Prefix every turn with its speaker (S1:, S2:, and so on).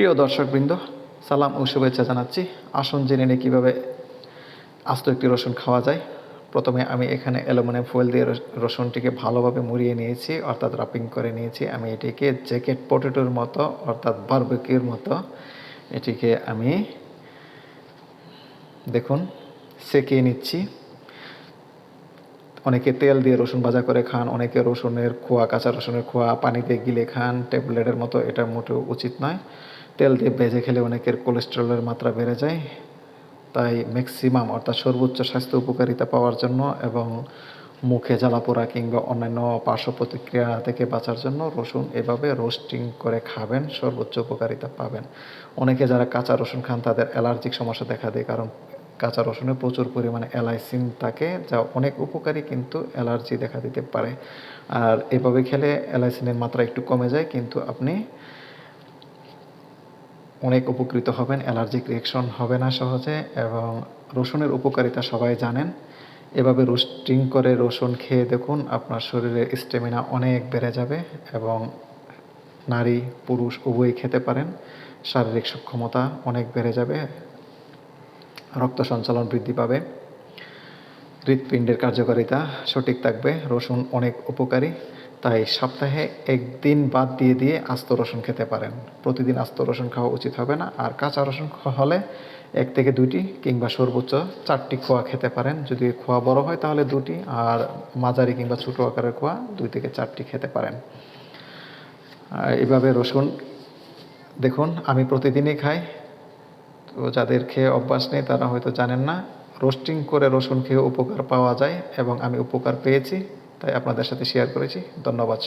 S1: প্রিয় দর্শকবৃন্দ, সালাম ও শুভেচ্ছা জানাচ্ছি। আসুন জেনে নিই কীভাবে আস্ত একটি রসুন খাওয়া যায়। প্রথমে আমি এখানে অ্যালুমিনিয়াম ফয়েল দিয়ে রসুনটিকে ভালোভাবে মুড়িয়ে নিয়েছি, অর্থাৎ রাপিং করে নিয়েছি। আমি এটিকে জ্যাকেট পটেটোর মতো, অর্থাৎ বারবেকিউর মতো, এটিকে আমি দেখুন, সেকিয়ে নিচ্ছি। অনেকে তেল দিয়ে রসুন ভাজা করে খান, অনেকে রসুনের খোয়া, কাঁচা রসুনের খোয়া, পানিতে গিলে খান ট্যাবলেটের মতো, এটা মোটেও উচিত নয়। তেল দিয়ে ভেজে খেলে অনেকের কোলেস্টেরলের মাত্রা বেড়ে যায়। তাই ম্যাক্সিমাম অর্থাৎ সর্বোচ্চ স্বাস্থ্য উপকারিতা পাওয়ার জন্য এবং মুখে জ্বালাপোড়া কিংবা অন্যান্য পার্শ্ব প্রতিক্রিয়া থেকে বাঁচার জন্য রসুন এভাবে রোস্টিং করে খাবেন, সর্বোচ্চ উপকারিতা পাবেন। অনেকে যারা কাঁচা রসুন খান তাদের অ্যালার্জিক সমস্যা দেখা দেয় কারণ কাঁচা রসুনে প্রচুর পরিমাণে অ্যালাইসিন থাকে, যা অনেক উপকারী কিন্তু অ্যালার্জি দেখা দিতে পারে। আর এভাবে খেলে অ্যালাইসিনের মাত্রা একটু কমে যায়, কিন্তু আপনি অনেক উপকৃত হবেন, অ্যালার্জিক রিয়েকশন হবে না সহজে এবং রসুনের উপকারিতা সবাই জানেন। এভাবে রোস্টিং করে রসুন খেয়ে দেখুন, আপনার শরীরে স্টেমিনা অনেক বেড়ে যাবে এবং নারী, পুরুষ উভয়ই খেতে পারেন। শারীরিক সক্ষমতা অনেক বেড়ে যাবে, রক্ত সঞ্চালন বৃদ্ধি পাবে। হৃৎপিণ্ডের কার্যকারিতা সঠিক থাকবে, রসুন অনেক উপকারী, তাই সপ্তাহে একদিন বাদ দিয়ে দিয়ে আস্ত রসুন খেতে পারেন। প্রতিদিন আস্ত রসুন খাওয়া উচিত হবে না, আর কাঁচা রসুন হলে এক থেকে দুইটি কিংবা সর্বোচ্চ চারটি খোয়া খেতে পারেন। যদি খোয়া বড় হয় তাহলে দুটি, আর মাঝারি কিংবা ছোটো আকারের খোয়া দুই থেকে চারটি খেতে পারেন। এভাবে রসুন, দেখুন, আমি প্রতিদিনই খাই। তো যাদের খেয়ে অভ্যাস নেই তারা হয়তো জানেন না রোস্টিং করে রসুন খেয়ে উপকার পাওয়া যায় এবং আমি উপকার পেয়েছি, তাই আপনাদের সাথে শেয়ার করেছি ধন্যবাদ।